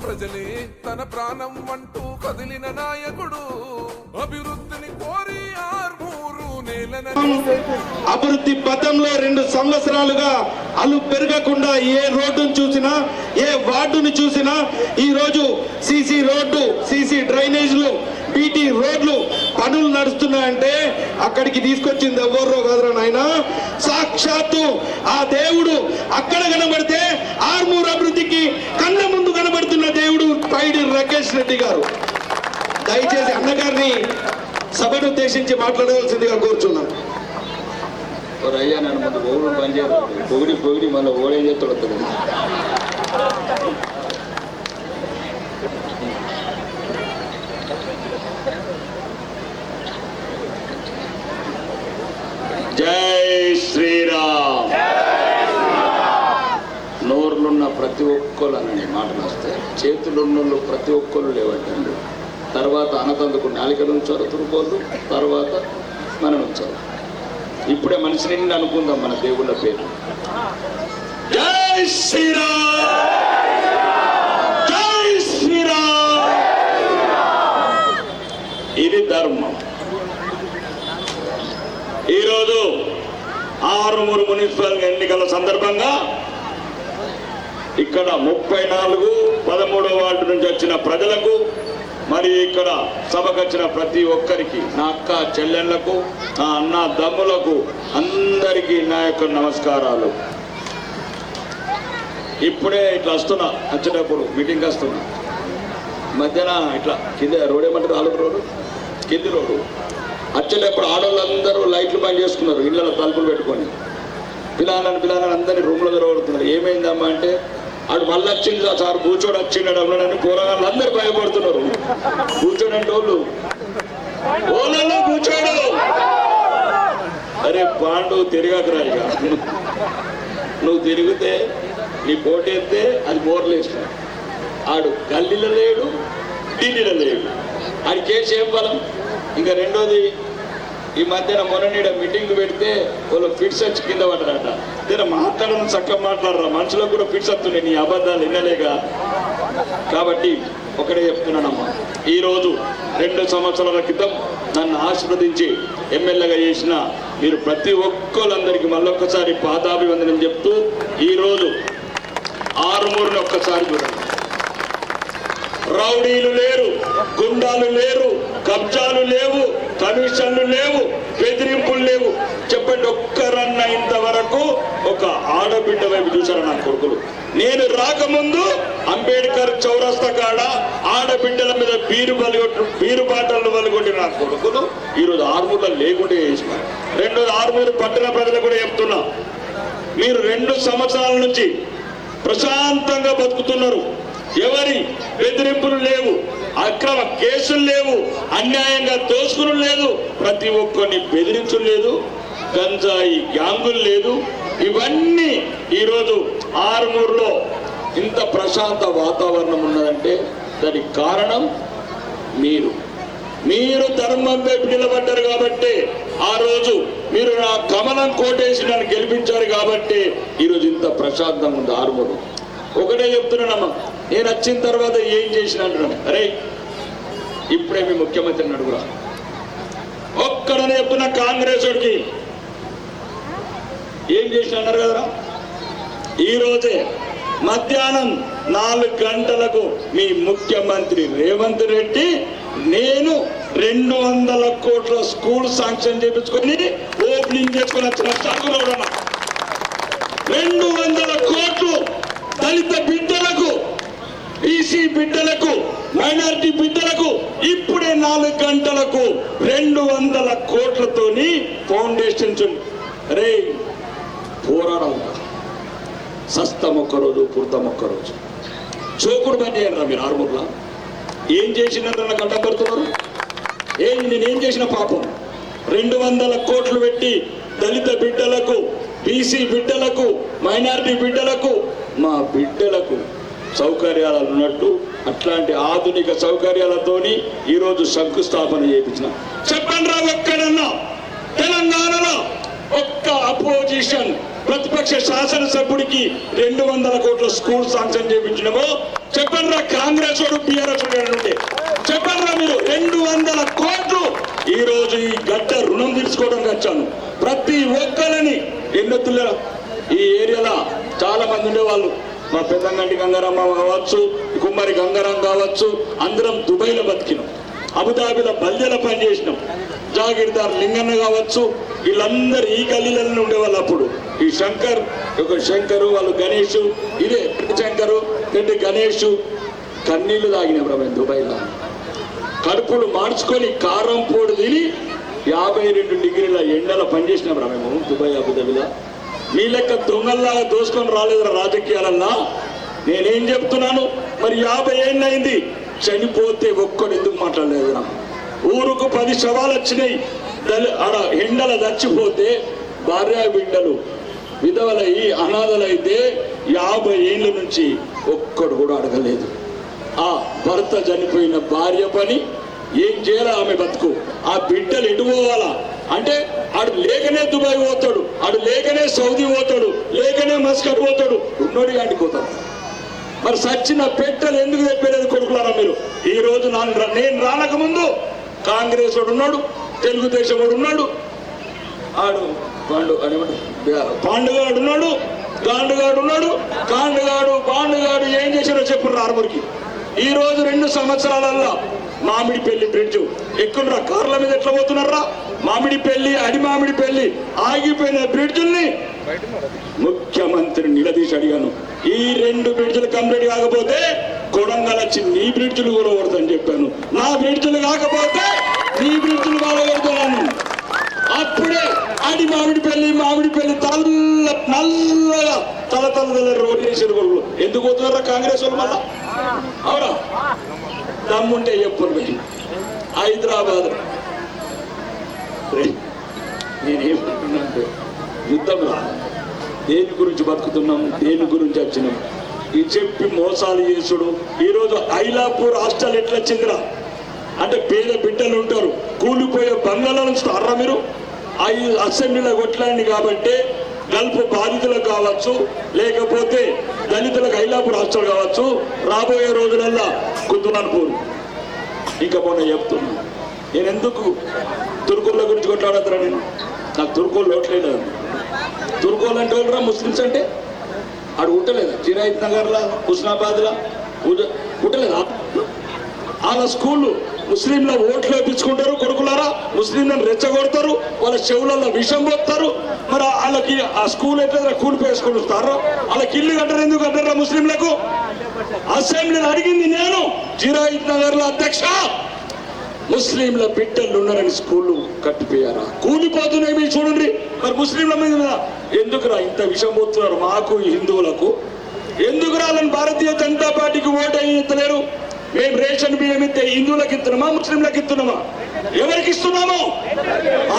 ప్రజలే తన ప్రాణం అంటూ కదిలిన నాయకుడు. అభివృద్ధిని కోరి ఆర్మూరు నేలన అభివృద్ధి పథంలో రెండు సంవత్సరాలుగా అలు పెరగకుండా ఏ రోడ్డును చూసినా ఏ వార్డును చూసినా ఈ రోజు సీసీ రోడ్డు సీసీ డ్రైనేజ్లు బీటీ రోడ్లు పనులు నడుస్తున్నాయంటే అక్కడికి తీసుకొచ్చింది ఎవరో కదరా నాయన. సాక్షాత్తు ఆ దేవుడు అక్కడ కనబడితే ఆర్మూర్ అభివృద్ధికి కళ్ళ ముందు చేతుల్లో దేవుడు పైడి రాకేష్ రెడ్డి గారు. దయచేసి అన్నగారిని సభను ఉద్దేశించి మాట్లాడవలసిందిగా కోరుచున్నాం అయ్యా నన్ను ముందు పొగుడు పనిచేయదు పొగిడి పొగిడి మళ్ళీ ఓడే చేతుడు జై శ్రీరామ్. నోర్లున్న ప్రతి ఒక్కరు అనే మాటలు వస్తాయి చేతులున్న ప్రతి ఒక్కరు లేవంటండి తర్వాత అనతందుకు నాలికలు ఉంచారు తురుకోళ్ళు తర్వాత మనం ఉంచారు ఇప్పుడే మనిషి నిండి అనుకుందాం మన దేవుళ్ళ పేరు. జై శ్రీరామ్ జై శ్రీరామ్! ఇది ధర్మం. ఈరోజు ఆరుమూరు మున్సిపల్ ఎన్నికల సందర్భంగా ఇక్కడ ముప్పై నాలుగు పదమూడవ వార్డు నుంచి వచ్చిన ప్రజలకు మరి ఇక్కడ సభకు వచ్చిన ప్రతి ఒక్కరికి నా అక్క చెల్లెళ్ళకు నా అన్న దమ్ములకు అందరికీ నా యొక్క నమస్కారాలు. ఇప్పుడే ఇట్లా వస్తున్నా వచ్చేటప్పుడు మీటింగ్ వస్తున్నా. మధ్యన ఇట్లా కింద రోడ్ ఏమంటారు? ఆలు రోడ్డు కింది రోడ్డు వచ్చేటప్పుడు ఆడవాళ్ళందరూ లైట్లు బంద్ చేసుకున్నారు ఇళ్ళలో తలుపులు పెట్టుకొని. పిల్లలని పిల్లలని అందరినీ రూమ్లో దొరకడుతున్నారు ఏమైందమ్మా అంటే ఆడు మళ్ళీ వచ్చింది సార్ కూర్చోడు వచ్చిండు అన్నాడని కూరగాయలు అందరు భయపడుతున్నారు. కూర్చోడంటే వాళ్ళు. ఓళ్ళలో కూర్చోడు. అరే పాండు తిరగకరా ఇక. నువ్వు తిరిగితే నీ పోటీ ఎత్తే అది బోర్లేసిన ఆడు గల్లీలో లేడు ఢిల్లీలో లేడు. ఆడి ఏం బలం ఇంకా రెండోది ఈ మధ్యన మొన్న మీటింగ్ పెడితే వాళ్ళు ఫిట్స్ వచ్చి కింద పడ్డారట. నేను మాట్లాడడం చక్కగా మాట్లాడరా? మనుషులకు కూడా ఫిట్స్ వస్తున్నాయి నీ అబద్ధాలు వినలేగా కాబట్టి ఒకటే చెప్తున్నానమ్మా. ఈరోజు రెండు సంవత్సరాల క్రితం నన్ను ఆశీర్వదించి ఎమ్మెల్యేగా చేసిన మీరు ప్రతి ఒక్కళ్ళందరికీ మళ్ళొక్కసారి పాదాభివందనం చెప్తూ ఈరోజు ఆరుమూరుని ఒక్కసారి చూడండి. రౌడీలు లేరు గుండాలు లేరు కబ్జాలు లేవు కమిషన్లు లేవు బెదిరింపులు లేవు. చెప్పండి ఒక్కరన్న ఇంతవరకు ఒక ఆడబిడ్డ వైపు చూశారు నా కొడుకులు? నేను రాకముందు అంబేద్కర్ చౌరస్తా కాడ ఆడబిడ్డల మీద బీరు బలిగొట్టు బీరు బాటలు బలిగొట్టిన నా కొడుకులు ఈరోజు ఆర్మూర్లో లేకుండా చేసినారు రెండోది ఆరుమూరు పట్టణ ప్రజలు కూడా చెప్తున్నా. మీరు రెండు సంవత్సరాల నుంచి ప్రశాంతంగా బతుకుతున్నారు. ఎవరి బెదిరింపులు లేవు అక్రమ కేసులు లేవు అన్యాయంగా దోసుకులు లేదు ప్రతి ఒక్కరిని బెదిరించులు లేదు గంజాయి గ్యాంగులు లేదు. ఇవన్నీ ఈరోజు ఆరుమూరులో ఇంత ప్రశాంత వాతావరణం ఉన్నదంటే దానికి కారణం మీరు. మీరు ధర్మం వైపు నిలబడ్డారు కాబట్టి ఆ రోజు మీరు నా కమలం కోటేసి నన్ను గెలిపించారు కాబట్టి ఈరోజు ఇంత ప్రశాంతంగా ఉంది ఆరుమూరు. ఒకటే చెప్తున్నానమ్మా నేను వచ్చిన తర్వాత ఏం చేసిన అంటున్నాను అరే ఇప్పుడే మీ ముఖ్యమంత్రిని అడుగురా ఒక్కడనే చెప్పిన కాంగ్రెస్ వాడికి. ఏం చేసిన అన్నారు కదరా? ఈరోజే మధ్యాహ్నం నాలుగు గంటలకు మీ ముఖ్యమంత్రి రేవంత్ రెడ్డి నేను రెండు వందల కోట్ల స్కూల్ శాంక్షన్ చేయించుకొని ఓపెనింగ్ చేసుకుని వచ్చిన చదువులో రెండు వందల కోట్లు దళిత బీసీ బిడ్డలకు మైనారిటీ బిడ్డలకు ఇప్పుడే నాలుగు గంటలకు రెండు వందల కోట్లతోని ఫౌండేషన్ రే పోరాడం సస్తం ఒక్కరోజు పుర్తం ఒక్కరోజు. చోకుడు పని చేయండి మీరు ఆరుమూర్లా? ఏం చేసినారు నాకు అడ్డం పెడుతున్నారు ఏం నేనేం చేసిన పాపం? రెండు వందల కోట్లు పెట్టి దళిత బిడ్డలకు బీసీ బిడ్డలకు మైనారిటీ బిడ్డలకు మా బిడ్డలకు సౌకర్యాలు ఉన్నట్టు అట్లాంటి ఆధునిక సౌకర్యాలతోని ఈరోజు శంకుస్థాపన చేయించిన. చెప్పండి రా ఒక్కడన్నా తెలంగాణలో ఒక్క అపోజిషన్ ప్రతిపక్ష శాసనసభ్యుడికి రెండు వందల కోట్ల స్కూల్ శాంక్షన్ చేయించినమో చెప్పండి రా కాంగ్రెస్ వాడు బీఆర్ఎస్ ఉంటే చెప్పండి రా మీరు రెండు వందల కోట్లు ఈ రోజు ఈ గడ్డ రుణం తీర్చుకోవడానికి వచ్చాను ప్రతి ఒక్కరిని ఎన్నెత్తుల ఈ ఏరియాలో చాలా మంది ఉండేవాళ్ళు. మా పెద్దంగంటి గంగారమ్మ కావచ్చు కుమ్మరి గంగారాం కావచ్చు అందరం దుబాయ్లో బతికినాం. అబుదాబిలో బల్జల పని చేసినాం జాగీర్దార్ లింగన్న కావచ్చు వీళ్ళందరూ ఈ గల్లీలలో ఉండేవాళ్ళు అప్పుడు. ఈ శంకర్ ఒక శంకరు వాళ్ళు గణేష్ ఇదే శంకరు పెద్ద గణేష్. కన్నీళ్ళు తాగిన మేము దుబాయ్లో. కడుపులు మార్చుకొని కారం పొడి తిని యాభై రెండు డిగ్రీల ఎండల పనిచేసినాం రా మేము దుబాయ్ అబుదాబిలో. మీ లెక్క దొంగల్లాగా దోసుకొని రాలేదురా రాజకీయాలన్నా నేనేం చెప్తున్నాను? మరి యాభై ఏళ్ళైంది అయింది చనిపోతే ఒక్కడు ఎందుకు మాట్లాడలేదురా? ఊరుకు పది శవాలు వచ్చినాయి. దళి- ఆడ ఎండల చచ్చిపోతే భార్య బిడ్డలు విధవలయ్యి అనాథలైతే యాభై ఏళ్ళ నుంచి ఒక్కడు కూడా అడగలేదు. ఆ భర్త చనిపోయిన భార్య పని ఏం చేయాలి ఆమె బతుకు? ఆ బిడ్డలు ఎటు పోవాలా? అంటే ఆడు లేకనే దుబాయ్ పోతాడు ఆడు లేకనే సౌదీ పోతాడు లేకనే మస్కట్ పోతాడు. ఉన్నోడి గాంటి పోతాడు మరి సచ్చిన పెట్టలు ఎందుకు తెప్పలేదు కొడుకులారా మీరు? ఈ రోజు నాన్న నేను రానక ముందు కాంగ్రెస్ వాడు ఉన్నాడు తెలుగుదేశం వాడు ఉన్నాడు. ఆడు పాండు అని పాండుగాడు ఉన్నాడు గాండుగాడు ఉన్నాడు. గాండుగాడు పాండుగాడు ఏం చేశారో చెప్పు ఆరుగురికి ఈ రోజు రెండు సంవత్సరాలల్లో మామిడి పెళ్ళి బ్రిడ్జ్. ఎక్కునరా కార్ల మీద ఎట్లా పోతున్నారా? మామిడి పెళ్ళి అడి మామిడి పెళ్ళి ఆగిపోయిన బ్రిడ్జుల్ని ముఖ్యమంత్రి నిలదీసి అడిగాను. ఈ రెండు బ్రిడ్జులు కంప్లీట్ కాకపోతే కొడంగల్ వచ్చి నీ బ్రిడ్జ్లు కూడా కొడతాను చెప్పాను. నా బ్రిడ్జ్లు కాకపోతే నీ బ్రిడ్జ్లు కూడా కొడుతున్నాను అప్పుడే అడి మామిడి పెళ్ళి మామిడి పెళ్ళి తల్ల నల్లగా తల తల తల రోడ్డు వేసిన ఎందుకు పోతున్నారా కాంగ్రెస్ వాళ్ళు మళ్ళా? అవునా? దమ్ముంటే చెప్పరు మీరు? హైదరాబాద్. నేనేమంటున్నానంటే యుద్ధం రా దేని గురించి బతుకుతున్నాం? దేని గురించి వచ్చినాం? ఈ చెప్పి మోసాలు చేసుడు. ఈరోజు ఐలాపూర్ హాస్టల్ ఎట్లా వచ్చిందిరా అంటే పేద బిడ్డలు ఉంటారు. కూలిపోయే బంగాళా నుంచి అర్ర మీరు? అసెంబ్లీలో కొట్లాండి కాబట్టి గల్ఫ్ బాధితులకు కావచ్చు లేకపోతే దళితులకు ఐలాపు హాస్టల్ కావచ్చు రాబోయే రోజులల్లా కుద్దునన్పూర్ ఇంకా మొన్న చెప్తున్నా. నేను ఎందుకు తుర్కుల గురించి కొట్లాడతారా నేను? నాకు తుర్కోలు లోట్లేదు తుర్కోలు అంటే వాళ్ళు ముస్లిమ్స్ అంటే? ఆడు ఉండలేదు జిరాయిత్ నగర్లా హుస్నాబాద్లా ఉద- వాళ్ళ స్కూళ్ళు ముస్లింల ఓట్లు వేపించుకుంటారు కొడుకులారా? ముస్లింలను రెచ్చగొడతారు వాళ్ళ చెవులలో విషం పోతారు మరి వాళ్ళకి ఆ స్కూల్ ఎట్లా కూలిపేసుకుంటారు వాళ్ళకి ఇల్లు కట్టరు ఎందుకు కట్టరా ముస్లింలకు? అసెంబ్లీని అడిగింది నేను జీరాయిత్ నగర్లో అధ్యక్ష. ముస్లింల బిడ్డలు ఉన్నారని స్కూళ్ళు కట్టిపోయారా? కూలిపోతున్నాయి మీరు చూడండి. మరి ముస్లింల మీద ఎందుకురా ఇంత విషం పోతున్నారు మాకు హిందువులకు? ఎందుకు రాలని భారతీయ జనతా పార్టీకి ఓటు ఎత్తలేరు మేము రేషన్ బియ్యం ఇస్తే హిందువులకు ఇస్తున్నామా ముస్లింలకు ఇస్తున్నామా? ఎవరికి ఇస్తున్నాము?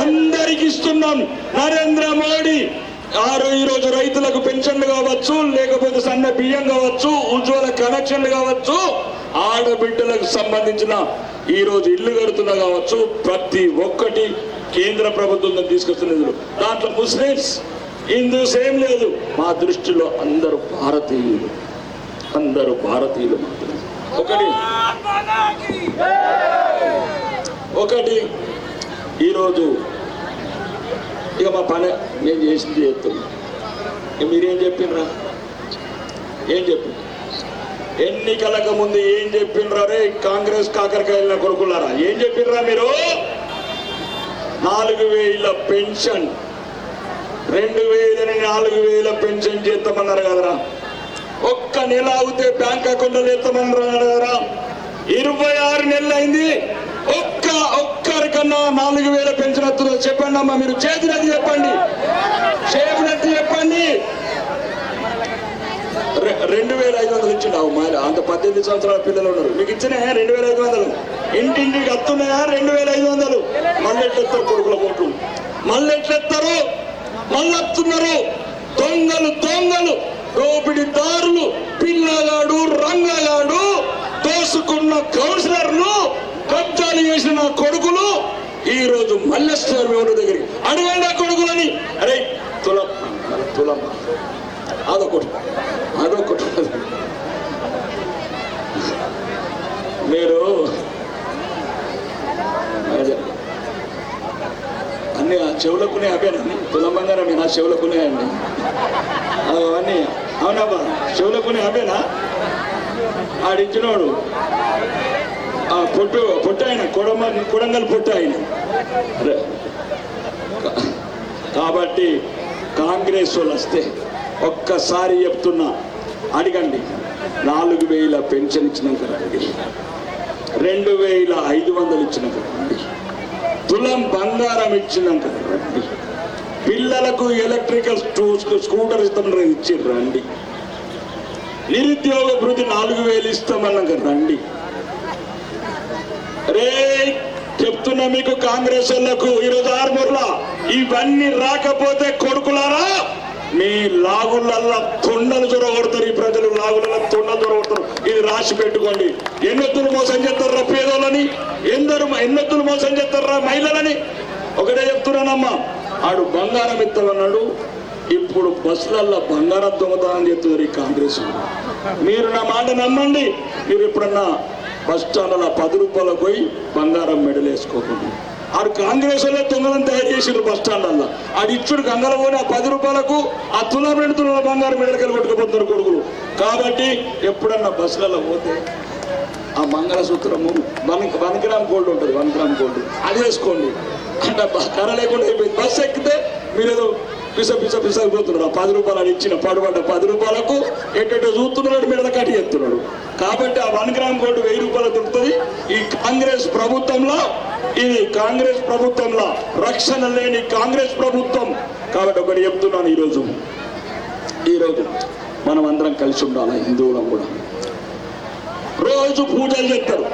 అందరికి ఇస్తున్నాం. నరేంద్ర మోడీ ఆరు ఈ రోజు రైతులకు పెన్షన్లు కావచ్చు లేకపోతే సన్న బియ్యం కావచ్చు ఉజ్వల కనెక్షన్లు కావచ్చు ఆడబిడ్డలకు సంబంధించిన ఈ రోజు ఇల్లు కడుతున్నా కావచ్చు ప్రతి ఒక్కటి కేంద్ర ప్రభుత్వం తీసుకొస్తున్న నిధులు దాంట్లో ముస్లిమ్స్ హిందూస్ ఏం లేదు. మా దృష్టిలో అందరూ భారతీయులు. అందరూ భారతీయులు మాత్రమే. ఒకటి. ఒకటి. ఈరోజు ఇక మా పని నేను చేసింది చేస్తున్నాం. మీరేం చెప్పిండ్రా ఏం చెప్పి ఎన్నికలకు ముందు ఏం చెప్పిండ్రా రే? కాంగ్రెస్ కాకరకాయల కొడుకులారా ఏం చెప్పిండ్రా మీరు? నాలుగు వేల పెన్షన్. రెండు వేలని నాలుగు వేల పెన్షన్ చేస్తామన్నారు కదరా. ఒక్క నెల అవుతే బ్యాంక్ అకౌంట్లో వేస్తామన్నారు రాడారా ఇరవై ఆరు నెలలు అయింది. ఒక్క ఒక్కరికన్నా నాలుగు వేల పెన్షన్ వస్తుందో చెప్పండి అమ్మా మీరు చేతినది చెప్పండి. చేతినది చెప్పండి. రె- రెండు వేల ఐదు వందలు ఇచ్చిండు అవు మరి అంత పద్దెనిమిది సంవత్సరాల పిల్లలు ఉన్నారు. మీకు ఇచ్చిన రెండు వేల ఐదు వందలు. ఇంటింటికి వస్తున్నాయా రెండు వేల ఐదు వందలు. మళ్ళీ ఎట్లెత్తారు కొడుకుల ఓట్లు? మళ్ళీ ఎట్లెత్తారు? మళ్ళీ వస్తున్నారు దొంగలు దొంగలు. దోపిడీదారులు పిల్లగాడు రంగగాడు దోసుకున్న కౌన్సిలర్లు కబ్జాలు చేసిన నా కొడుకులు ఈ రోజు మల్లేశ్వర దేవుడి దగ్గరికి. అడగండి ఆ కొడుకులని. అరే తులం. తులం. అదొకటి. అదొకటి. మీరు అదే. అన్ని ఆ చెవులకునే అవేనండి తులం బంగారం నా చెవులకునే అండి. అవన్నీ అవునబ్బా చెవులకునే అవేనా ఆడిచ్చినోడు ఆ పొట్టు పొట్టు ఆయన కొడమ కొడంగల్ పొట్టు ఆయన. కాబట్టి కాంగ్రెస్ వాళ్ళు వస్తే ఒక్కసారి చెప్తున్నా అడగండి. నాలుగు వేల పెన్షన్ ఇచ్చినాక రండి. రెండు వేల ఐదు వందలు ఇచ్చినాక రండి. తులం బంగారం ఇచ్చినాక రండి. పిల్లలకు ఎలక్ట్రికల్ స్కూటర్ ఇస్తామని ఇచ్చి రండి. నిరుద్యోగ భృతి నాలుగు వేలు ఇస్తామన్నాక రండి. రే చెప్తున్నా మీకు కాంగ్రెస్ వాళ్ళకు ఈరోజు ఆరుమూర్లా ఇవన్నీ రాకపోతే కొడుకులారా? మీ లాగులల్లా తొండలు దొరకొడతారు ఈ ప్రజలు లాగుల తొండలు దొరకొడతారు ఇది రాసి పెట్టుకోండి. ఎన్నెత్తులు మోసం చేస్తారా పేదోళ్ళని? ఎందరు ఎన్నెత్తులు మోసం చేస్తారా మహిళలని? ఒకటే చెప్తున్నానమ్మా. ఆడు బంగారం ఎత్తామన్నాడు ఇప్పుడు బస్సులల్లో బంగారం దొంగతనం చేస్తున్నారు ఈ కాంగ్రెస్ మీరు నా మాట నమ్మండి. మీరు ఎప్పుడన్నా బస్ స్టాండ్లో పది రూపాయలు పోయి బంగారం మెడలు ఆడు కాంగ్రెస్ వాళ్ళే దొంగలను తయారు చేసిండ్రు బస్ స్టాండ్లలో ఆడు ఇచ్చుడు గంగల పోని ఆ పది రూపాయలకు ఆ తులం రెండు బంగారం మెడలకెళ్ళి కొట్టుకుపోతున్నారు కొడుకులు. కాబట్టి ఎప్పుడన్నా బస్సులలో పోతే ఆ మంగళసూత్రము వన్ వన్ గ్రామ్ గోల్డ్ ఉంటుంది వన్ గ్రామ్ గోల్డ్ అది వేసుకోండి. అంటే కర కర్ర లేకుండా అయిపోయింది. బస్సు ఎక్కితే మీరు ఏదో పిస పిస పిసగిపోతున్నారు ఆ పది రూపాయలు ఇచ్చిన పడబడ్డ పది రూపాయలకు ఎట్టెటో చూస్తున్నాడు మీద కట్టి ఎత్తున్నాడు. కాబట్టి ఆ వన్ గ్రామ్ గోల్డ్ వెయ్యి రూపాయలు దొరుకుతుంది. ఈ కాంగ్రెస్ ప్రభుత్వంలో ఇది కాంగ్రెస్ ప్రభుత్వంలో రక్షణ లేని కాంగ్రెస్ ప్రభుత్వం. కాబట్టి ఒకటి చెప్తున్నాను ఈరోజు. ఈరోజు మనం అందరం కలిసి ఉండాలి హిందువులం కూడా. రోజు పూజలు చేస్తారు.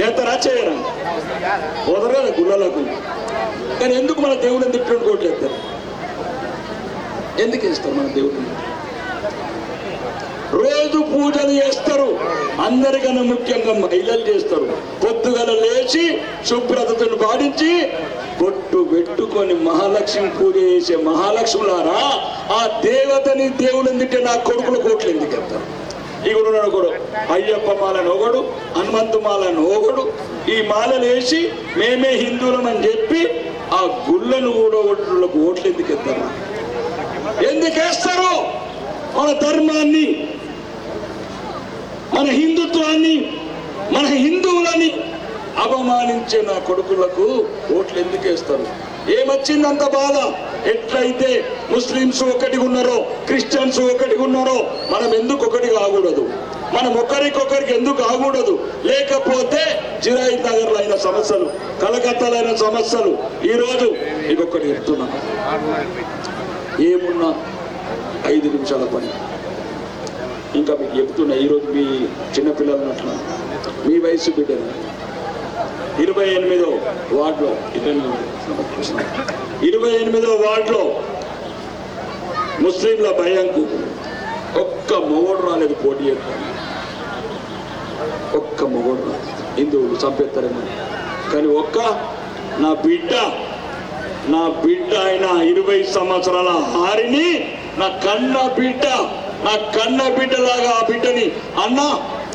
చేస్తారా? చేయరా? పోతారు గుళ్ళలకు కానీ ఎందుకు మన దేవుడిని తిట్టుకొని కోట్లు ఎత్తారు ఎందుకు ఇస్తారు మన దేవుడిని? రోజు పూజలు చేస్తారు. అందరికన్నా ముఖ్యంగా మహిళలు చేస్తారు. పొద్దుగల లేచి శుభ్రతను పాటించి బొట్టు పెట్టుకొని మహాలక్ష్మి పూజ చేసే మహాలక్ష్ములారా ఆ దేవతని దేవుని తింటే నా కొడుకులు కోట్లు ఎందుకు ఎత్తారు ఇగుడు ఒకడు అయ్యప్ప మాలను ఒకడు హనుమంతు మాలను ఒకడు ఈ మాలలు వేసి మేమే హిందువులమని చెప్పి ఆ గుళ్ళను కూడా ఓట్లకు ఓట్లు ఎందుకు ఎత్తారు ఎందుకేస్తారు మన ధర్మాన్ని మన హిందుత్వాన్ని మన హిందువులని అవమానించే నా కొడుకులకు ఓట్లు ఎందుకేస్తారు ఏమొచ్చిందంత బాధ? ఎట్లయితే ముస్లింస్ ఒకటి ఉన్నారో క్రిస్టియన్స్ ఒకటి ఉన్నారో మనం ఎందుకు ఒకటి కాకూడదు మనం ఒకరికొకరికి ఎందుకు ఆగకూడదు లేకపోతే జిరాయి నగర్లో అయిన సమస్యలు కలకత్తాలో అయిన సమస్యలు ఈరోజు ఇదొక్కటి చెప్తున్నాను ఏమున్నా ఐదు నిమిషాల పని. ఇంకా మీకు చెప్తున్నా ఈరోజు మీ చిన్నపిల్లలు అట్లా మీ వయసు బిడ్డలు. ఇరవై ఎనిమిదో వార్డులో. ఇరవై ఎనిమిదో వార్డులో ముస్లింల భయంకు ఒక్క మొగోడు రాలేదు పోటీ చేస్తాను ఒక్క మొగోడు రాలేదు. హిందువులు చంపేస్తారేమో. కానీ ఒక్క నా బిడ్డ నా బిడ్డ అయిన ఇరవై సంవత్సరాల హారిని నా కన్న బిడ్డ నా కన్న బిడ్డలాగా ఆ బిడ్డని అన్నా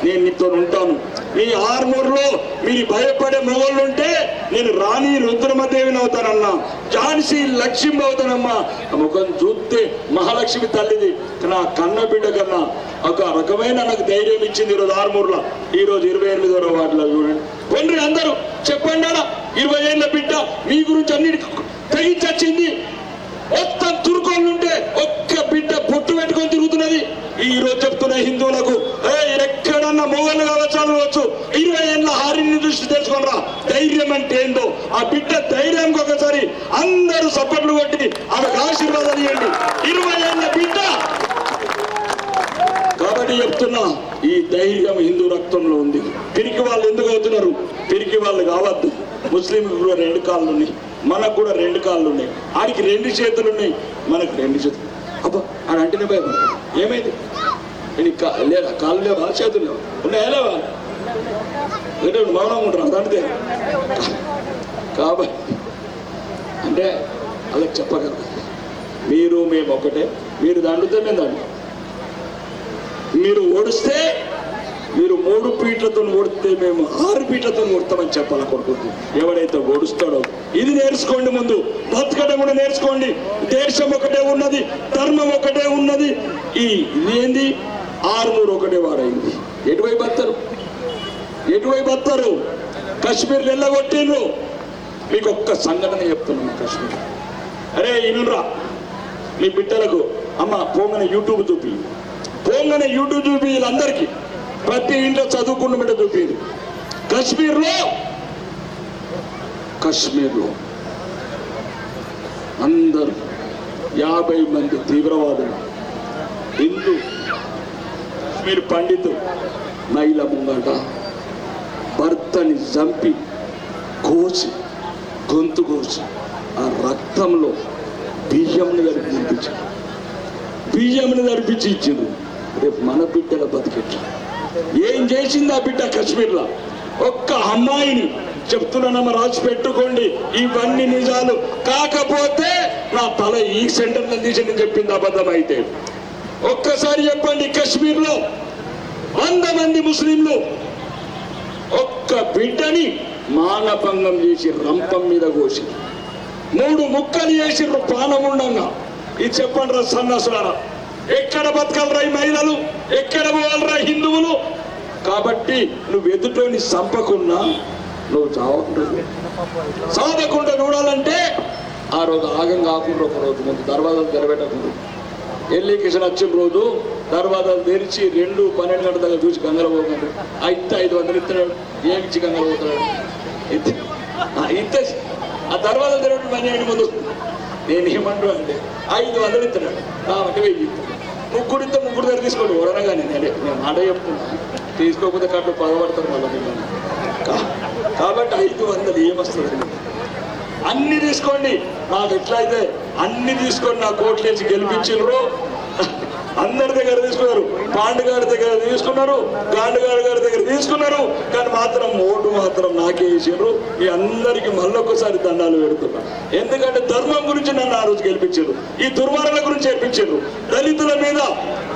నేను నీతో ఉంటాను. మీ ఆర్మూర్లో మీరు భయపడే మొగళ్ళు ఉంటే నేను రాణి రుద్రమదేవిని అవుతానన్నా. ఝాన్సీ లక్ష్మి అవుతానమ్మా. ఆ ముఖం చూస్తే మహాలక్ష్మి తల్లిది. నా కన్న బిడ్డ కన్నా ఒక రకమైన నాకు ధైర్యం ఇచ్చింది ఈరోజు ఆర్మూర్లో. ఈ రోజు ఇరవై ఎనిమిదో వాటిలో చూడండి. పండ్రి అందరూ చెప్పండి అలా. ఇరవై ఏళ్ళ బిడ్డ మీ గురించి అన్నిటి తెగించొచ్చింది మొత్తం తురుకోళ్ళుంటే ఒక్క జరుగుతున్నది. ఈ రోజు చెప్తున్న హిందువులకు ఎక్కడన్నా మొగలు కావచ్చు ఇరవై ఏళ్ళ హారిని దృష్టి తెలుసుకోనరా ధైర్యం అంటే ఏందో? ఆ బిడ్డ ధైర్యంకి ఒకసారి అందరూ సపోర్ట్లు కొట్టి ఆమెకు ఆశీర్వాదాలు ఇవ్వండి. ఇరవై ఏళ్ళ బిడ్డ! కాబట్టి చెప్తున్నా ఈ ధైర్యం హిందూ రక్తంలో ఉంది. పిరికి వాళ్ళు ఎందుకు అవుతున్నారు? పిరికి వాళ్ళు కావద్దు. ముస్లిం కూడా రెండు కాళ్ళు ఉన్నాయి. మనకు కూడా రెండు కాళ్ళు ఉన్నాయి. ఆడికి రెండు చేతులు ఉన్నాయి. మనకు రెండు చేతులు. అబ్బా ఆడ అంటేనే భయపడతాం ఏమైంది? కా- లేదా కాళ్ళు లేవా చేతులు లేవా ఉన్నాయా లేవా? అంటే మౌనంగా ఉంటారు అదంతే కాబట్టి అంటే వాళ్ళకి చెప్పగలరు మీరు మేము ఒకటే మీరు దాంట్లో మేము దండు మీరు ఓడిస్తే మీరు మూడు పీట్లతో ఓడితే మేము ఆరు పీట్లతో ఓడతామని చెప్పాలి కొడుకుంటూ ఎవడైతే ఓడుస్తాడో ఇది నేర్చుకోండి ముందు. బతకడం కూడా నేర్చుకోండి. దేశం ఒకటే ఉన్నది ధర్మం ఒకటే ఉన్నది ఈ ఇదేంది ఏంది ఆరుమూరు ఒకటే వారైంది. ఎటువైపు వస్తారు ఎటువైపు వస్తారు కశ్మీర్ వెళ్ళగొట్టిండ్రు మీకు ఒక్క సంఘటన చెప్తున్నాను కశ్మీర్. అరే ఇల్లురా. మీ బిడ్డలకు అమ్మ పోంగనే యూట్యూబ్ చూపి. పోంగనే యూట్యూబ్ చూపి వీళ్ళందరికీ. ప్రతి ఇంట్లో చదువుకున్న బిడ్డ చూపింది. కశ్మీర్లో? కశ్మీర్లో. అందరూ యాభై మంది తీవ్రవాదులు. హిందూ మీరు పండితులు మహిళ ముంగట భర్తని చంపి కోసి గొంతు కోసి ఆ రక్తంలో బియ్యంని కలిపి తినిపించారు బియ్యంని నడిపించి ఇచ్చిండు. రేపు మన బిడ్డల బతికెట్లా? ఏం చేసింది ఆ బిడ్డ కశ్మీర్లో? ఒక్క అమ్మాయిని చెప్తున్నానమ్మ రాసి పెట్టుకోండి. ఇవన్నీ నిజాలు. కాకపోతే నా తల ఈ సెంటర్లో తీసి చెప్పింది అబద్ధం అయితే ఒక్కసారి చెప్పండి కాశ్మీర్లో వంద మంది ముస్లింలు ఒక్క బిడ్డని మానభంగం చేసి రంపం మీద కోసి మూడు ముక్కలు చేసిర్రు ప్రాణం ఉండంగా ఇది చెప్పండి రా సన్నాసులారా ఎక్కడ బతకలరా ఈ మహిళలు? ఎక్కడ పోవాలరా హిందువులు? కాబట్టి నువ్వు ఎదుటోని చంపకున్నా నువ్వు చావకుండా చావకుండా చూడాలంటే ఆ రోజు ఆగం కాకుండా ఒక రోజు ముందు దర్వాజలు తెరబెట్టకుండా ఎల్లి కిషన్ వచ్చిన రోజు తర్వాత తెరిచి రెండు పన్నెండు గంటల దాకా చూసి గంగల ఆ అయితే ఐదు వందలు ఇస్తున్నాడు. ఏమిచ్చి గంగల పోతున్నాడు? ఇత్తే ఆ, తర్వాత తెరవడం పని ముందు నేను ఏమంటూ అంటే ఐదు వందలు ఇస్తున్నాడు. కాబట్టి వెయ్యి ముగ్గురు ఇస్తే ముగ్గురు దగ్గర తీసుకోండి. ఎవరనగా నేను అదే నేను మాట చెప్తున్నా. తీసుకోకపోతే కట్టు పదపడతారు మళ్ళీ మిమ్మల్ని కాబట్టి ఐదు వందలు ఏమొస్తుంది అన్ని తీసుకోండి. నాకు ఎట్లయితే అన్ని తీసుకొని నా కోట్లు వేసి గెలిపించారు అందరి దగ్గర తీసుకున్నారు. పాండుగారి దగ్గర తీసుకున్నారు. గాండుగారి గారి దగ్గర తీసుకున్నారు. కానీ మాత్రం ఓటు మాత్రం నాకే వేసారు మీ అందరికి మళ్ళొకసారి దండాలు పెడుతున్నా. ఎందుకంటే ధర్మం గురించి నన్ను ఆ రోజు గెలిపించారు ఈ దుర్మార్గుల గురించి గెలిపించారు దళితుల మీద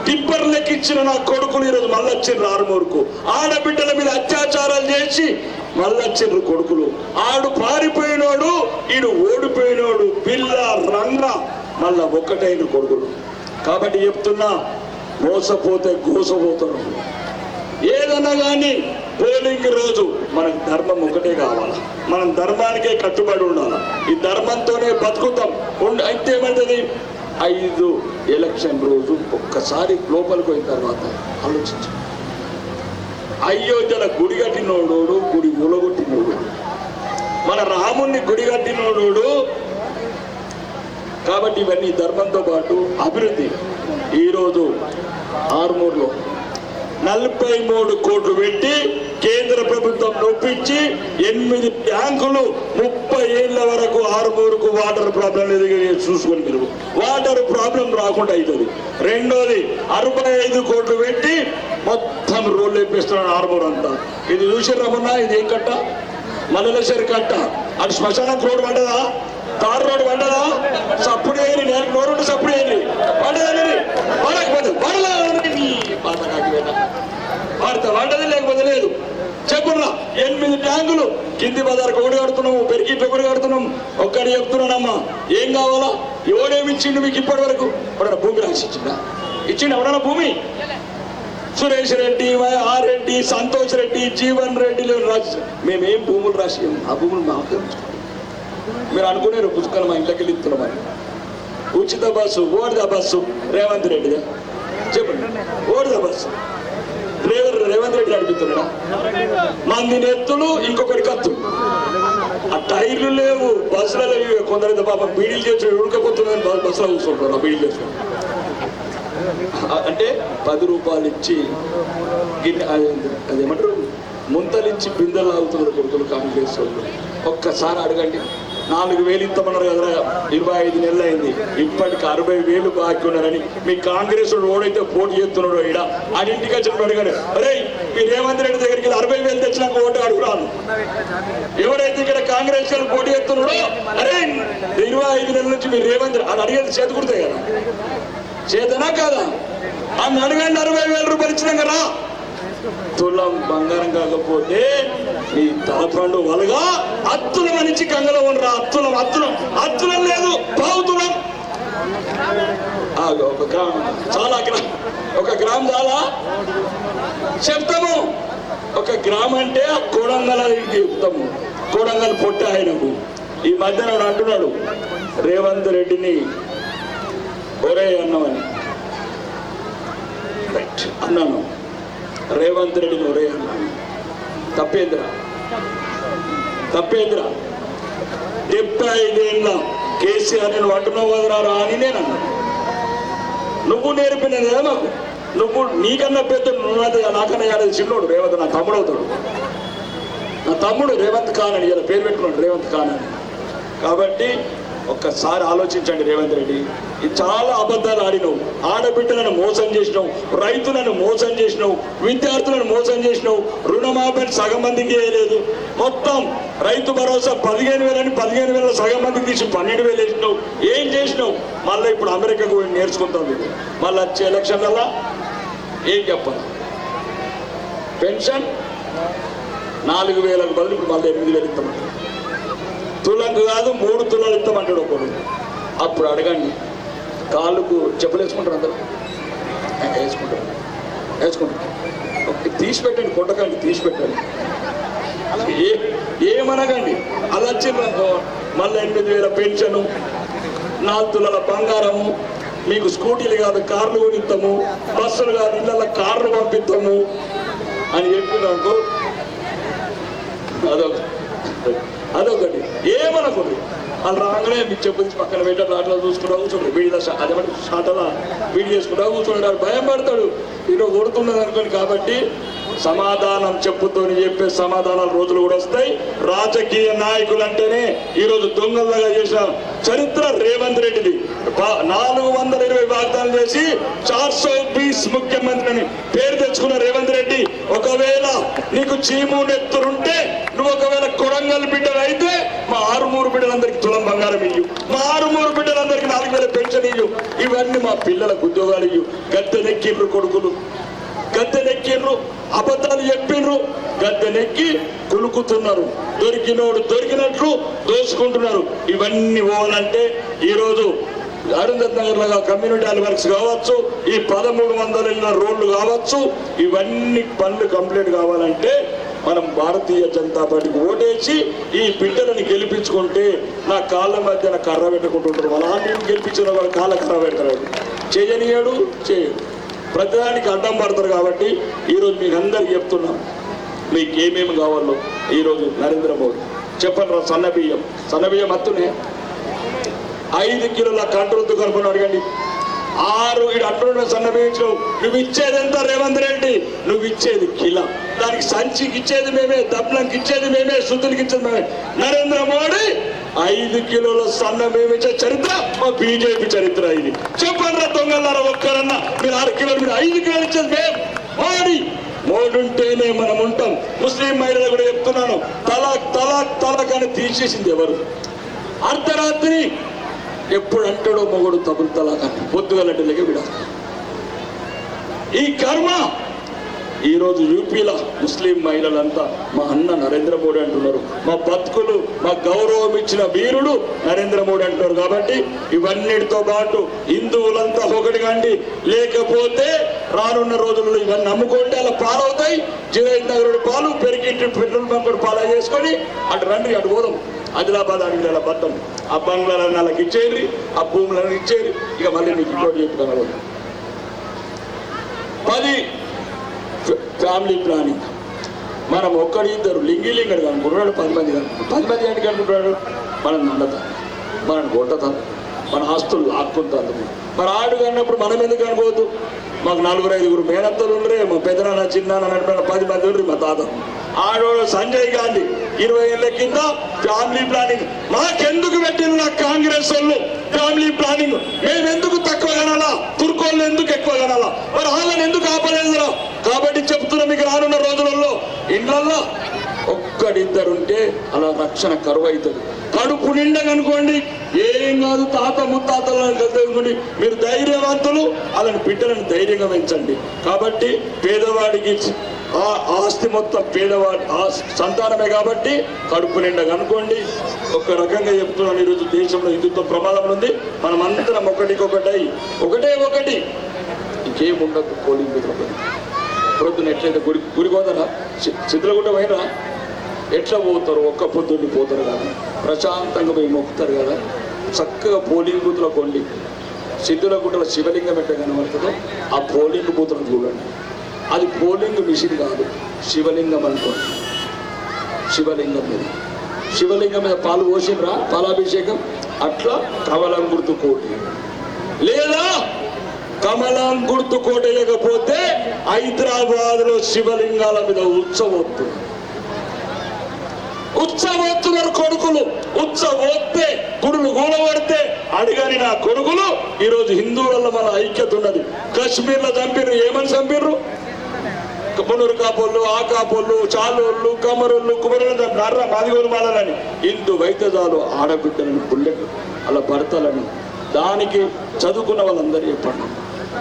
టిప్పర్ లెక్కించిన నా కొడుకులు ఈరోజు మళ్ళొచ్చిండ్రు ఆరుమూరుకు. ఆడబిడ్డల మీద అత్యాచారాలు చేసి మళ్ళొచ్చిండ్రు కొడుకులు. ఆడు పారిపోయినోడు ఈడు ఓడిపోయినోడు పిల్ల రంగ మళ్ళా ఒక్కటైన కొడుకులు. కాబట్టి చెప్తున్నా మోసపోతే గోసపోతారు ఏదన్నా కానీ పోలింగ్ రోజు మనకు ధర్మం ఒకటే కావాలా. మనం ధర్మానికే కట్టుబడి ఉండాలి. ఈ ధర్మంతోనే బతుకుతాం. అయితే ఏమంటది ఐదు ఎలక్షన్ రోజు ఒక్కసారి లోపలికి పోయిన తర్వాత ఆలోచించు. అయోధ్యల గుడి కట్టినోడు గుడి ఊలగొట్టినోడు మన రాముణ్ణి గుడి కట్టినోడు కాబట్టి ఇవన్నీ ధర్మంతో పాటు అభివృద్ధి. ఈరోజు ఆర్మూర్లో నలభై మూడు కోట్లు పెట్టి కేంద్ర ప్రభుత్వం నొప్పించి ఎనిమిది బ్యాంకులు ముప్పై ఏళ్ళ వరకు ఆరుమూరుకు వాటర్ ప్రాబ్లం లేదు చూసుకొని మీరు. వాటర్ ప్రాబ్లం రాకుండా అవుతుంది రెండోది అరవై ఐదు కోట్లు పెట్టి మొత్తం రోడ్లు వేపిస్తున్నాడు ఆరుమూరు అంతా. ఇది చూసి రమణ ఇది ఏం కట్ట? మల్లలేశ్వరి కట్ట. అటు శ్మశానం రోడ్ పడ్డదా? తారు రోడ్ పడ్డదా? సప్పుడు ఏరి నేను నోరు సప్పుడు ఏరి. పడ్డదని పడకపోతే పడలేదు పాత వాడది లేకపోతే లేదు చెప్పురా ఎనిమిది ట్యాంకులు. కింది బజార్కి ఒకటి కడుతున్నాము పెరిగిట్లు ఒకటి కడుతున్నాం ఒక్కడి చెప్తున్నానమ్మా ఏం కావాలా? ఎవడేమి ఇచ్చిండు మీకు ఇప్పటి వరకు ఎవడన్నా భూమి రాసి ఇచ్చిండా? ఇచ్చిండు ఎవడన్నా భూమి? సురేష్ రెడ్డి వై- ఆర్ రెడ్డి సంతోష్ రెడ్డి జీవన్ రెడ్డి రాసి మేమేం భూములు రాసి ఆ భూములు మాకు మీరు అనుకునేరు పుస్తకాలు మా ఇంట్లోకి వెళ్ళి ఇస్తున్నామని ఉచిత బస్సు ఓడిద బస్సు రేవంత్ రెడ్డిదే. చెప్పండి. ఓడిద బస్సు. డ్రైవర్ రేవంత్ రెడ్డి నడిపిస్తున్నాడా? మంది నెత్తులు ఇంకొకటి కత్తు. ఆ టైర్లు లేవు బస్సులలో లేవు కొందరైతే పాప బీడీలు చేసి ఉడకపోతున్నాయని బస్సులో కూర్చుంటారు బీడీలు చేసి. అంటే పది రూపాయలు ఇచ్చి గిన్నె అదేమంటారు? ముంతలిచ్చి బిందెలు ఆగుతున్నారు కొడుకులు కాంగ్రెస్ వాళ్ళు. ఒక్కసారి అడగండి. నాలుగు వేలు ఇస్తామన్నారు కదా ఇరవై ఐదు నెలలు అయింది ఇప్పటికి అరవై వేలు బాకీ ఉన్నారని మీ కాంగ్రెస్ వాడు ఓడైతే పోటీ చేస్తున్నాడు ఈడ. ఇంటికి వచ్చినప్పుడు అడిగాడు అరే మీ రేవంత్ రెడ్డి దగ్గరికి వెళ్ళి అరవై వేలు తెచ్చినాక ఓటు అడుగురాను ఎవరైతే ఇక్కడ కాంగ్రెస్ వాళ్ళు పోటీ చేస్తున్నాడో అరే ఇరవై ఐదు నెలల నుంచి మీరు రేవంత్ అది అడిగేది చేతి కదా. చేతనా కాదా? అన్న అడగండి అరవై వేల రూపాయలు ఇచ్చినాక రా. తులం బంగారం కాకపోతే నీ తలపండు వలగా అత్తుల మనిషి కంగలో ఉండరా? అత్తులం అత్తులం. అత్తులం లేదు పావుతులం. ఆ, ఒక గ్రామం. చాలా గ్రామం ఒక గ్రామం చాలా. చెప్తాము. ఒక గ్రామం అంటే ఆ కోడంగల్ చెప్తాము. కోడంగల్ పొట్ట ఆయనకు. ఈ మధ్యన అంటున్నాడు రేవంత్ రెడ్డిని ఒరే అన్నమని. రైట్ అన్నాను. రేవంత్ రెడ్డిని ఒరే అన్నా. తప్పేంద్ర? తప్పేంద్ర? డెబ్బై ఐదేళ్ళ కేసీఆర్ నేను అంటున్నావు కదరా రా అని నేను అన్నాను నువ్వు నేర్పినది కదా మాకు? నువ్వు నీకన్నా పెద్ద నువ్వు నాకన్నా కాలేదు చిన్నోడు రేవంత్ నా తమ్ముడు అవుతాడు నా తమ్ముడు రేవంత్ ఖాన్ అని ఇలా పేరు పెట్టుకున్నాడు రేవంత్ ఖాన్ అని. కాబట్టి ఒక్కసారి ఆలోచించండి రేవంత్ రెడ్డి. ఇది చాలా అబద్ధాలు ఆడినావు. ఆడబిడ్డలను మోసం చేసినావు. రైతులను మోసం చేసినావు. విద్యార్థులను మోసం చేసినావు. రుణమాఫీని సగం మందికి వేయలేదు మొత్తం రైతు భరోసా పదిహేను వేలని పదిహేను వేల సగం మందికి తీసి పన్నెండు వేలు వేసినావు. ఏం చేసినావు? మళ్ళీ ఇప్పుడు అమెరికాకు పోయి నేర్చుకుంటావు మీరు మళ్ళీ వచ్చే ఎలక్షన్లలో ఏం చెప్పాలి? పెన్షన్? నాలుగు వేలకు బదులు ఇప్పుడు మళ్ళీ ఎనిమిది వేలు ఇస్తామంటారు. తులకు కాదు మూడు తులాలు ఇస్తామంటాడు ఒకడు. అప్పుడు అడగండి కాళ్ళకు చెప్పులు వేసుకుంటారు అందరు. వేసుకుంటారు. వేసుకుంటారు. తీసి పెట్టండి కొట్టకండి తీసి పెట్టండి ఏ ఏమనగండి అలా వచ్చిందనుకో మళ్ళీ ఎనిమిది వేల పెన్షను నాలుగు తులాల బంగారము మీకు స్కూటీలు కాదు కార్లు కొనిస్తాము బస్సులు కాదు ఇళ్ళ కార్లు పంపిస్తాము అని చెప్పినాకు అదొక అదొకటి. ఏమనకూడదు. వాళ్ళు రాగానే మీకు చెప్పు పక్కన పెట్టారు అట్లా చూసుకుంటా కూర్చోండి వీడి అదేమంటే షాటలా వీడి చేసుకుంటా కూర్చుంటాడు భయం పడతాడు. ఈరోజు కొడుతున్నది అనుకోండి కాబట్టి సమాధానం చెప్పుతోని చెప్పే సమాధానాలు రోజులు కూడా వస్తాయి. రాజకీయ నాయకులు అంటేనే ఈరోజు దొంగలుగా చేసిన చరిత్ర రేవంత్ రెడ్డిది. నాలుగు వందల ఇరవై వాగ్దానాలు చేసి చార్సో బీస్ ముఖ్యమంత్రిని పేరు తెచ్చుకున్న రేవంత్ రెడ్డి ఒకవేళ నీకు చీము నెత్తురుంటే నువ్వు ఒకవేళ కొడంగల్ బిడ్డలు అయితే మా ఆరుమూరు బిడ్డలందరికీ తులం బంగారం ఇయ్యు. మా ఆరుమూరు బిడ్డలందరికీ నాలుగు వేల పెన్షన్ ఇయ్యు. ఇవన్నీ మా పిల్లలకు ఉద్యోగాలు ఇయ్యు. గద్దెనెక్కిండ్రు కొడుకులు. గద్దెనెక్కిండ్రు అబద్ధాలు చెప్పిండ్రు గద్దెనెక్కి కులుకుతున్నారు. దొరికినోడు దొరికినట్లు దోసుకుంటున్నారు ఇవన్నీ పోవాలంటే ఈరోజు Arundhat Nagar community hall works కావచ్చు ఈ పదమూడు వందల రోడ్లు కావచ్చు ఇవన్నీ పనులు కంప్లీట్ కావాలంటే మనం భారతీయ జనతా పార్టీకి ఓటేసి ఈ బిడ్డలను గెలిపించుకుంటే నా కాళ్ళ మధ్యన కర్ర పెట్టుకుంటుంటారు. వాళ్ళ ఆంటీని గెలిపించిన వాళ్ళు కాళ్ళ కర్ర పెడతారు చేయనియాడు చేయడు. ప్రతిదానికి అడ్డం పడతారు కాబట్టి ఈరోజు మీకు అందరికి చెప్తున్నాం మీకు ఏమేమి కావాలో ఈరోజు నరేంద్ర మోడీ. చెప్పండి రా సన్నబియ్యం సన్నబియ్యం అత్తునే. ఐదు కిలోల కంట్రోల్ దుకాణం అడగండి. ఆరు ఇడు అంటున్న సన్న బియ్యం నువ్వు ఇచ్చేది ఎంత రేవంత్ రెడ్డి? నువ్వు ఇచ్చేది కిలో. దానికి సంచికి ఇచ్చేది మేమే దప్లంకి ఇచ్చేది మేమే శుద్ధులకి ఇచ్చేది మేమే. నరేంద్ర మోడీ ఐదు కిలోల సన్న మేమిచ్చే చరిత్ర మా బీజేపీ చరిత్ర ఇది. చెప్పండి దొంగలారా ఒక్కరన్నా? మీరు ఆరు కిలోలు మీరు ఐదు కిలోలు ఇచ్చేది మేము మోడీ మోడుంటేనే మనం ఉంటాం. ముస్లిం మహిళలు కూడా చెప్తున్నాను. తలాక్ తలాక్ తలాక్ అని తీసేసింది ఎవరు? అర్ధరాత్రి ఎప్పుడు అంటాడో మొగుడు తగులు తలాక్ అని పొద్దుగలటలకి విడ ఈ కర్మ ఈరోజు యూపీలో ముస్లిం మహిళలంతా మా అన్న నరేంద్ర మోడీ అంటున్నారు. మా బతుకులు మా గౌరవం ఇచ్చిన వీరుడు నరేంద్ర మోడీ అంటున్నారు కాబట్టి ఇవన్నిటితో పాటు హిందువులంతా ఒకటి కండి. లేకపోతే రానున్న రోజుల్లో ఇవన్నీ నమ్ముకుంటే అలా పాలవుతాయి. జిరైత్ నగరుడు పాలు పెరిగి పెట్రోల్ బంక్ పాలు చేసుకొని అటు రండి అటు పోదాం. ఆదిలాబాద్ అడిగిన పట్టం ఆ బంగ్లాలను వాళ్ళకి ఇచ్చేయండి ఆ భూములను ఇచ్చేయండి. ఇక మళ్ళీ మీకు ఇంకోటి చెప్తాను. పది ఫ్యామిలీ ప్లానింగ్. మనం ఒక్కడి ఇద్దరు లింగి లింగడు కనుకుంటున్నాడు పది మంది కనుకుంటున్నాడు పది మంది ఏంటి కనుకుంటున్నాడు మనం నల్లతాం మనం కొట్టతాం. మన ఆస్తులు లాక్కుంటారు మరి ఆడు కన్నప్పుడు మనం ఎందుకు అనుకోవద్దు? మాకు నలుగురు ఐదుగురు మేనత్తలు ఉండరే మా పెదనాన్న చిన్నాన్న నడిపిన పది మంది ఉండరు మా తాత. ఆడోడు సంజయ్ గాంధీ ఇరవై ఏళ్ళ కింద ఫ్యామిలీ ప్లానింగ్. మాకెందుకు పెట్టిన నా కాంగ్రెస్ వాళ్ళు ఫ్యామిలీ ప్లానింగ్? మేము ఎందుకు తక్కువ కనాలా తుర్కోళ్ళు ఎందుకు ఎక్కువ కనాలా మరి వాళ్ళని ఎందుకు ఆపలేదురా? కాబట్టి చెప్తున్నా మీకు రానున్న రోజులలో ఇండ్లల్లో ఒక్కడిద్దరుంటే అలా రక్షణ కరువు అవుతుంది కడుపు నిండగనుకోండి ఏం కాదు తాత ముత్తాతలను తెలుసుకోండి మీరు ధైర్యవంతులు అలాంటి బిడ్డలను ధైర్యంగా పెంచండి. కాబట్టి పేదవాడికి ఆ ఆస్తి మొత్తం పేదవాడి ఆ సంతానమే కాబట్టి కడుపు నిండా కనుకోండి ఒక రకంగా చెప్తున్నాను ఈరోజు దేశంలో హిందుత్వ ప్రమాదం ఉంది. మనం అందరం ఒకటికొకటై ఒకటే ఒకటి. ఇంకేముండదు ఉండదు పోలింగ్ ప్రొద్దున ఎట్లయితే గుడి గుడి పోతారా? చిత్రగుట్ట పోయినరా? ఎట్లా పోతారు? ఒక్క పొద్దున్న పోతారు కదా. ప్రశాంతంగా పోయి మొక్కుతారు కదా. చక్కగా పోలింగ్ బూత్లో కొండి. సిద్ధుల గుట్టల శివలింగం ఎట్ట కనబడుతుందో ఆ పోలింగ్ బూత్ను చూడండి. అది పోలింగ్ మిషన్ కాదు. శివలింగం అనుకోండి. శివలింగం మీద. శివలింగం మీద పాలు పోసిండ్రా పాలాభిషేకం? అట్లా కమలం గుర్తు కోటి. లేదా కమలం గుర్తు కోటేయకపోతే హైదరాబాద్లో శివలింగాల మీద ఉత్సవం ఉత్సవొత్తు ఉత్సవోత్తున్నారు కొడుకులు ఉత్సవోత్తే గుడులు గూడబడితే అడిగని నా కొడుకులు ఈరోజు హిందువులలో మన ఐక్యత ఉన్నది కశ్మీర్లో చంపిర్రు ఏమని చంపిర్రు? మునురు కాపోళ్ళు ఆ కాపోళ్ళు చాలోళ్ళు కమరోళ్ళు కుమరులు నర్ర మాదిగోలు మాలని ఇందు వైద్యదాలు ఆడబిడ్డలను బుల్లెట్ అలా భర్తలను దానికి చదువుకున్న వాళ్ళందరూ చెప్పండి.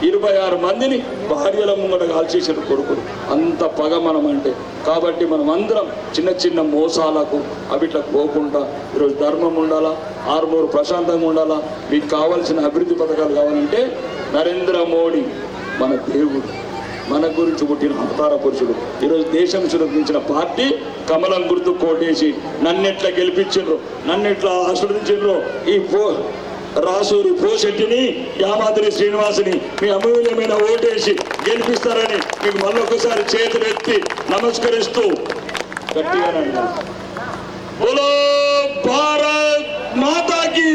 ఇరవై ఆరు మందిని భార్యల ముంగట కాల్చేసిన కొడుకులు. అంత పగ మనం అంటే కాబట్టి మనం అందరం చిన్న చిన్న మోసాలకు అవిట్లా పోకుండా ఈరోజు ధర్మం ఉండాలా ఆరుమూరు ప్రశాంతంగా ఉండాలా మీకు కావాల్సిన అభివృద్ధి పథకాలు కావాలంటే నరేంద్ర మోడీ మన దేవుడు మన గురించి పుట్టిన అవతార పురుషుడు. ఈరోజు దేశం సురక్షించిన పార్టీ కమలం గుర్తు కోటేసి నన్నెట్లా గెలిపించిండ్రు నన్నెట్లా ఆస్వాదించిండ్రు ఈ పో రాసూరి పోషెట్టిని యామాద్రి శ్రీనివాసుని మీ అమూల్యమైన ఓటేసి గెలిపిస్తారని మీకు మళ్ళొకసారి చేతులెత్తి నమస్కరిస్తూ గట్టిగా బోలో భారత్ మాతాకి!